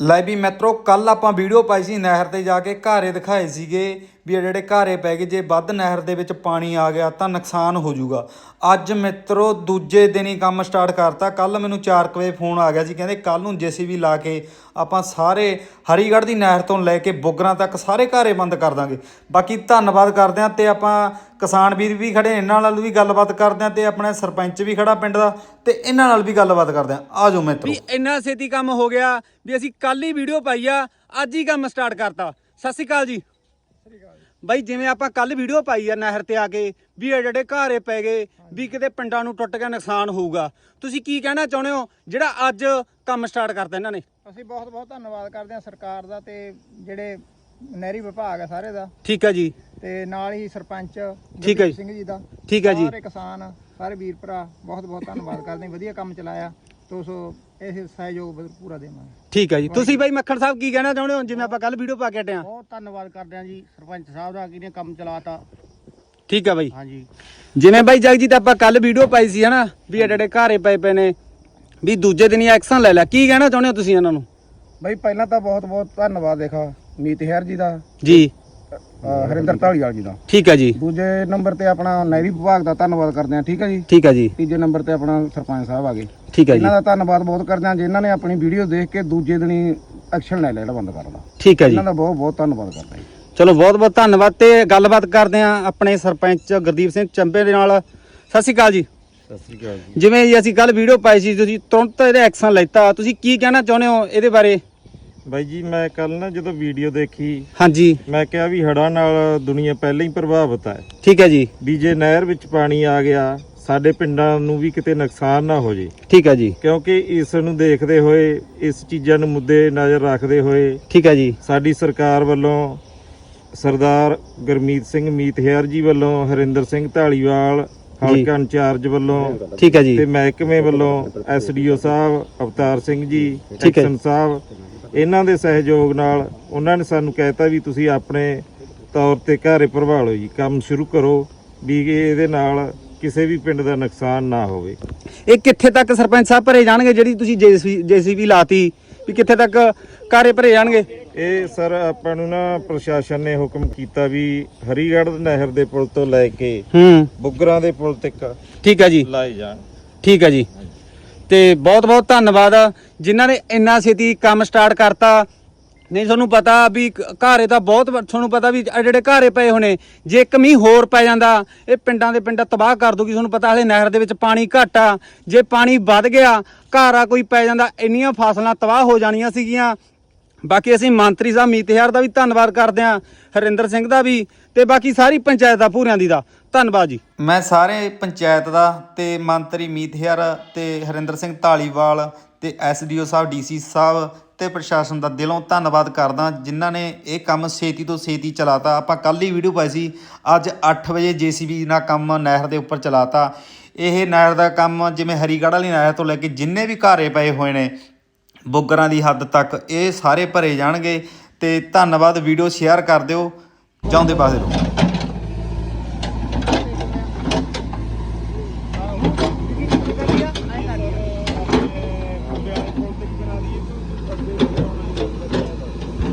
ਲੈ ਵੀ ਮਿੱਤਰੋ ਕੱਲ ਆਪਾਂ ਵੀਡੀਓ ਪਾਈ ਸੀ ਨਹਿਰ ਤੇ ਜਾ ਕੇ, ਘਾਰੇ ਦਿਖਾਏ ਸੀਗੇ। ਵੀ ਇਹ ਜਿਹੜੇ ਘਾਰੇ ਪੈ ਗਏ, ਜੇ ਵੱਧ ਨਹਿਰ ਦੇ ਵਿੱਚ ਪਾਣੀ ਆ ਗਿਆ ਤਾਂ ਨੁਕਸਾਨ ਹੋ ਜਾਊਗਾ। ਅੱਜ ਮਿੱਤਰੋ, ਦੂਜੇ ਦਿਨ ਹੀ ਕੰਮ ਸਟਾਰਟ ਕਰਤਾ। ਕੱਲ ਮੈਨੂੰ 4 ਵਜੇ ਫੋਨ ਆ ਗਿਆ ਸੀ ਕਹਿੰਦੇ ਕੱਲ ਨੂੰ ਜੀਸੀਬੀ ਲਾ ਕੇ ਆਪਾਂ ਸਾਰੇ ਹਰੀਗੜ੍ਹ ਦੀ ਨਹਿਰ ਤੋਂ ਲੈ ਕੇ ਬੁੱਗਰਾਂ ਤੱਕ ਸਾਰੇ ਘਾਰੇ ਬੰਦ ਕਰ ਦਾਂਗੇ। ਬਾਕੀ ਧੰਨਵਾਦ ਕਰਦੇ ਹਾਂ ਤੇ ਆਪਾਂ ਕਿਸਾਨ ਵੀਰ ਵੀ ਖੜੇ, ਇਹਨਾਂ ਨਾਲ ਵੀ ਗੱਲਬਾਤ ਕਰਦੇ ਹਾਂ ਤੇ ਆਪਣੇ ਸਰਪੰਚ ਵੀ ਖੜਾ ਪਿੰਡ ਦਾ ਤੇ ਇਹਨਾਂ ਨਾਲ ਵੀ ਗੱਲਬਾਤ ਕਰਦੇ ਹਾਂ। ਆਜੋ ਮਿੱਤਰੋ। ਵੀ ਇੰਨਾ ਛੇਤੀ ਕੰਮ ਹੋ ਗਿਆ ਵੀ ਅਸੀਂ ਕੱਲ ਹੀ ਵੀਡੀਓ ਪਾਈ ਆ, ਅੱਜ ਹੀ ਕੰਮ ਸਟਾਰਟ ਕਰਤਾ। ਸਤਿ ਸ਼੍ਰੀ ਅਕਾਲ ਜੀ। ਬਾਈ ਜਿਵੇਂ ਆਪਾਂ ਕੱਲ ਵੀਡੀਓ ਪਾਈ ਆ ਨਹਿਰ ਤੇ ਆ ਕੇ ਵੀ ਇਹ ਜਿਹੜੇ ਘਾਰੇ ਪੈ ਗਏ ਵੀ ਕਿਤੇ ਪਿੰਡਾਂ ਨੂੰ ਟੁੱਟ ਗਿਆ ਨੁਕਸਾਨ ਹੋਊਗਾ। ਤੁਸੀਂ ਕੀ ਕਹਿਣਾ ਚਾਹੁੰਦੇ ਹੋ? ਜਿਹੜਾ ਅੱਜ ਕੰਮ ਸਟਾਰਟ ਕਰਤਾ ਇਹਨਾਂ ਨੇ। ਅਸੀਂ ਬਹੁਤ ਬਹੁਤ ਧੰਨਵਾਦ ਕਰਦੇ ਹਾਂ ਸਰਕਾਰ ਦਾ ਤੇ ਜਿਹੜੇ ਨਹਿਰੀ ਵਿਭਾਗ ਹੈ ਸਾਰੇ ਦਾ। ਠੀਕ ਹੈ ਜੀ। ਤੇ ਨਾਲ ਹੀ ਸਰਪੰਚ ਠੀਕ ਹੈ ਜੀ। ਸਿੰਘ ਜੀ ਦਾ। ਠੀਕ ਹੈ ਜੀ। ਸਾਰੇ ਕਿਸਾਨ ਸਾਰੇ ਵੀਰ ਭਰਾ ਬਹੁਤ ਬਹੁਤ ਧੰਨਵਾਦ ਕਰਦੇ ਹਾਂ। ਵਧੀਆ ਕੰਮ ਚਲਾਇਆ। ਤੋ ਸੋ ਇਹ ਸਹਿਯੋਗ ਬ- ਪੂਰਾ ਦੇਵਾਂਗੇ। ਠੀਕ ਹੈ ਜੀ। ਤੁਸੀਂ ਬਾਈ ਮੱਖਣ ਸਾਹਿਬ ਕੀ ਕਹਿਣਾ ਚਾਹੁੰਦੇ ਹੋ? ਜਿਵੇਂ ਆਪਾਂ ਕੱਲ ਵੀਡੀਓ ਪਾ ਕੇ ਹਟੇ ਆ ਬਹੁਤ ਧੰਨਵਾਦ ਕਰਦੇ ਹਾਂ ਜੀ ਸਰਪੰਚ ਸਾਹਿਬ ਦਾ ਕਿਨੇ ਕੰਮ ਚਲਾਤਾ। ਠੀਕ ਹੈ ਬਾਈ। ਹਾਂਜੀ। ਜਿਵੇਂ ਬਾਈ ਜਗਜੀਤ ਆਪਾਂ ਕੱਲ ਵੀਡੀਓ ਪਾਈ ਸੀ ਹਨਾ? ਵੀ ਇਹ ਜਿਹੜੇ ਘਾਰੇ ਪਏ ਪਏ ਨੇ। ਵੀ ਦੂਜੇ ਦਿਨ ਹੀ ਐਕਸ਼ਨ ਲੈ ਲਿਆ। ਕੀ ਕਹਿਣਾ ਚਾਹੁੰਦੇ ਹੋ ਤੁਸੀਂ ਇਹਨਾਂ ਨੂੰ? ਬਈ ਪਹਿਲਾਂ ਤਾਂ ਬਹੁਤ ਬਹੁਤ ਧੰਨਵਾਦ ਦੇਖਾ ਮੀਤ ਹੈਰ ਜੀ ਦਾ। ਜੀ। ਹਰਿੰਦਰ ਢਾਲੀਵਾਲ ਜੀ ਦਾ। ਠੀਕ ਹੈ ਜੀ। ਦੂਜੇ ਨੰਬਰ ਤੇ ਆਪਣਾ ਨਹਿਰੀ ਵਿਭਾਗ ਦਾ ਧੰਨਵਾਦ ਕਰਦੇ ਹਾਂ ਠੀਕ ਹੈ ਜੀ? ਠੀਕ ਹੈ ਜੀ। ਤੀਜੇ ਨੰਬਰ ਤੇ ਆਪਣਾ ਸਰਪੰਚ ਸਾਹਿਬ ਆ ਗਏ। ਠੀਕ ਹੈ ਜੀ। ਇਹਨਾਂ ਦਾ ਧੰਨਵਾਦ ਬਹੁਤ ਕਰਦੇ ਹਾਂ ਜਿਨ੍ਹਾਂ ਨੇ ਆਪਣੀ ਵੀਡੀਓ ਦੇਖ ਕੇ ਦੂਜੇ ਦਿਨ ਐਕਸ਼ਨ ਲੈ ਲਿਆ ਜਿਹੜਾ ਬੰਦ ਕਰਨ ਦਾ। ਠੀਕ ਹੈ ਜੀ। ਇਹਨਾਂ ਦਾ ਬਹੁਤ ਬਹੁਤ ਧੰਨਵਾਦ ਕਰਦੇ ਹਾਂ ਜੀ। ਚਲੋ ਬਹੁਤ ਬਹੁਤ ਧੰਨਵਾਦ ਤੇ ਗੱਲਬਾਤ ਕਰਦੇ ਆ ਆਪਣੇ ਸਰਪੰਚ ਗੁਰਦੀਪ ਸਿੰਘ ਚੰਬੇ ਦੇ ਨਾਲ। ਸਤਿ ਸ਼੍ਰੀ ਅਕਾਲ ਜੀ। ਸਤਿ ਸ੍ਰੀ ਅਕਾਲ ਜੀ। ਜਿਵੇਂ ਜੀ ਅਸੀਂ ਕੱਲ ਵੀਡੀਓ ਪਾਈ ਸੀ ਤੁਸੀਂ ਤੁਰੰਤ ਇਹਦੇ ਐਕਸ਼ਨ ਲੈਤਾ। ਤੁਸੀਂ ਕੀ ਕਹਿਣਾ ਚਾਹੁੰਦੇ ਹੋ ਇਹਦੇ ਬਾਰੇ? ਬਾਈ ਜੀ ਮੈਂ ਕੱਲ ਨਾ ਜਦੋਂ ਵੀਡੀਓ ਦੇਖੀ ਹਾਂਜੀ। ਮੈਂ ਕਿਹਾ ਵੀ ਹੜ੍ਹਾਂ ਨਾਲ ਦੁਨੀਆ ਪਹਿਲਾਂ ਹੀ ਪ੍ਰਭਾਵਿਤ ਹੈ ਠੀਕ ਹੈ ਜੀ। ਵੀ ਜੇ ਨਹਿਰ ਵਿੱਚ ਪਾਣੀ ਆ ਗਿਆ ਸਾਡੇ ਪਿੰਡਾਂ ਨੂੰ ਵੀ ਕਿਤੇ ਨੁਕਸਾਨ ਨਾ ਹੋ ਜੇ। ਠੀਕ ਹੈ ਜੀ। ਕਿਉਂਕਿ ਇਸ ਨੂੰ ਦੇਖਦੇ ਹੋਏ ਇਸ ਚੀਜ਼ਾਂ ਨੂੰ ਮੁੱਦੇ ਨਜ਼ਰ ਰੱਖਦੇ ਹੋਏ ਠੀਕ ਹੈ ਜੀ। ਸਾਡੀ ਸਰਕਾਰ ਵੱਲੋਂ ਸਰਦਾਰ ਗੁਰਮੀਤ ਸਿੰਘ ਮੀਤਹਿਰ ਜੀ ਵੱਲੋਂ ਹਰਿੰਦਰ ਸਿੰਘ ਢਾਲੀਵਾਲ ਹਲਕਾ ਇੰਚਾਰਜ ਵੱਲੋਂ ਠੀਕ ਹੈ ਜੀ। ਤੇ ਮਹਿਕਮੇ ਵੱਲੋਂ ਐਸਡੀਓ ਸਾਹਿਬ ਅਵਤਾਰ ਸਿੰਘ ਜੀ। ਐਕਸ਼ਨ ਸਾਹਿਬ ਇਹਨਾਂ ਦੇ ਸਹਿਯੋਗ ਨਾਲ ਉਹਨਾਂ ਨੇ ਸਾਨੂੰ ਕਹਿਤਾ ਵੀ ਤੁਸੀਂ ਆਪਣੇ ਤੌਰ ਤੇ ਘਰੇ ਪ੍ਰਭਾਲੋ ਜੀ ਕੰਮ ਸ਼ੁਰੂ ਕਰੋ ਵੀ ਇਹਦੇ ਨਾਲ ਕਿਸੇ ਵੀ ਪਿੰਡ ਦਾ ਨੁਕਸਾਨ ਨਾ ਹੋਵੇ। ਇਹ ਕਿੱਥੇ ਤੱਕ ਸਰਪੰਚ ਸਾਹਿਬ ਭਰੇ ਜਾਣਗੇ ਜਿਹੜੀ ਤੁਸੀਂ ਜੇਸੀਬੀ ਲਾਤੀ ਵੀ ਕਿੱਥੇ ਤੱਕ ਕਾਰੇ ਭਰੇ ਜਾਣਗੇ? ਇਹ ਸਰ ਆਪਾਂ ਨੂੰ ਨਾ ਪ੍ਰਸ਼ਾਸਨ ਨੇ ਹੁਕਮ ਕੀਤਾ ਵੀ ਹਰੀਗੜ੍ਹ ਨਹਿਰ ਦੇ ਪੁਲ ਤੋਂ ਲੈ ਕੇ ਹੂੰ। ਬੁੱਗਰਾਂ ਦੇ ਪੁਲ ਤੱਕ ਠੀਕ ਹੈ ਜੀ। ਲਾਏ ਜਾਣ। ਠੀਕ ਹੈ ਜੀ। ਤੇ ਬਹੁਤ ਬਹੁਤ ਧੰਨਵਾਦ ਜਿਨ੍ਹਾਂ ਨੇ ਇੰਨਾ ਛੇਤੀ ਕੰਮ ਸਟਾਰਟ ਕਰਤਾ। ਨਹੀਂ, ਤੁਹਾਨੂੰ ਪਤਾ ਵੀ ਘਾਰੇ ਤਾਂ ਬਹੁਤ ਤੁਹਾਨੂੰ ਪਤਾ ਵੀ ਆਹ ਜਿਹੜੇ ਘਾਰੇ ਪਏ ਹੋਣੇ, ਜੇ ਇੱਕ ਮੀਂਹ ਹੋਰ ਪੈ ਜਾਂਦਾ, ਇਹ ਪਿੰਡਾਂ ਦੇ ਪਿੰਡਾਂ ਤਬਾਹ ਕਰ ਦੂਗੀ ਤੁਹਾਨੂੰ ਪਤਾ ਹਲੇ ਨਹਿਰ ਦੇ ਵਿੱਚ ਪਾਣੀ ਘੱਟ ਆ। ਜੇ ਪਾਣੀ ਵੱਧ ਗਿਆ, ਘਾਰਾ ਕੋਈ ਪੈ ਜਾਂਦਾ, ਇੰਨੀਆਂ ਫਸਲਾਂ ਤਬਾਹ ਹੋ ਜਾਣੀਆਂ ਸੀਗੀਆਂ। ਬਾਕੀ ਅਸੀਂ ਮੰਤਰੀ ਸਾਹਿਬ ਮੀਤਿਹਾਰ ਦਾ ਵੀ ਧੰਨਵਾਦ ਕਰਦੇ ਹਾਂ, ਹਰਿੰਦਰ ਸਿੰਘ ਦਾ ਵੀ ਤੇ ਬਾਕੀ ਸਾਰੀ ਪੰਚਾਇਤ ਦਾ ਪੂਰਿਆਂ ਦੀ ਦਾ। ਧੰਨਵਾਦ ਜੀ। ਮੈਂ ਸਾਰੇ ਪੰਚਾਇਤ ਦਾ ਤੇ ਮੰਤਰੀ ਮੀਤਹਿਰ ਤੇ ਹਰਿੰਦਰ ਸਿੰਘ ਢਾਲੀਵਾਲ ਤੇ ਐਸਡੀਓ ਸਾਹਿਬ, ਡੀਸੀ ਸਾਹਿਬ ਤੇ ਪ੍ਰਸ਼ਾਸਨ ਦਾ ਦਿਲੋਂ ਧੰਨਵਾਦ ਕਰਦਾ, ਜਿਨ੍ਹਾਂ ਨੇ ਇਹ ਕੰਮ ਛੇਤੀ ਤੋਂ ਛੇਤੀ ਚਲਾਤਾ। ਆਪਾਂ ਕੱਲ ਹੀ ਵੀਡੀਓ ਪਾਈ ਸੀ, ਅੱਜ 8 ਵਜੇ ਜੀਸੀਬੀ ਨਾਲ ਕੰਮ ਨਹਿਰ ਦੇ ਉੱਪਰ ਚਲਾਤਾ। ਇਹ ਨਹਿਰ ਦਾ ਕੰਮ ਜਿਵੇਂ ਹਰੀਗੜ੍ਹ ਵਾਲੀ ਨਹਿਰ ਤੋਂ ਲੈ ਕੇ ਜਿੰਨੇ ਵੀ ਘਾਰੇ ਪਏ ਹੋਏ ਨੇ ਬੁੱਗਰਾਂ ਦੀ ਹੱਦ ਤੱਕ ਇਹ ਸਾਰੇ ਭਰੇ ਜਾਣਗੇ ਤੇ ਧੰਨਵਾਦ, ਵੀਡੀਓ ਸ਼ੇਅਰ ਕਰ ਦਿਓ। ਜਾਉਂਦੇ ਪਾਸੇ ਰਹੋ।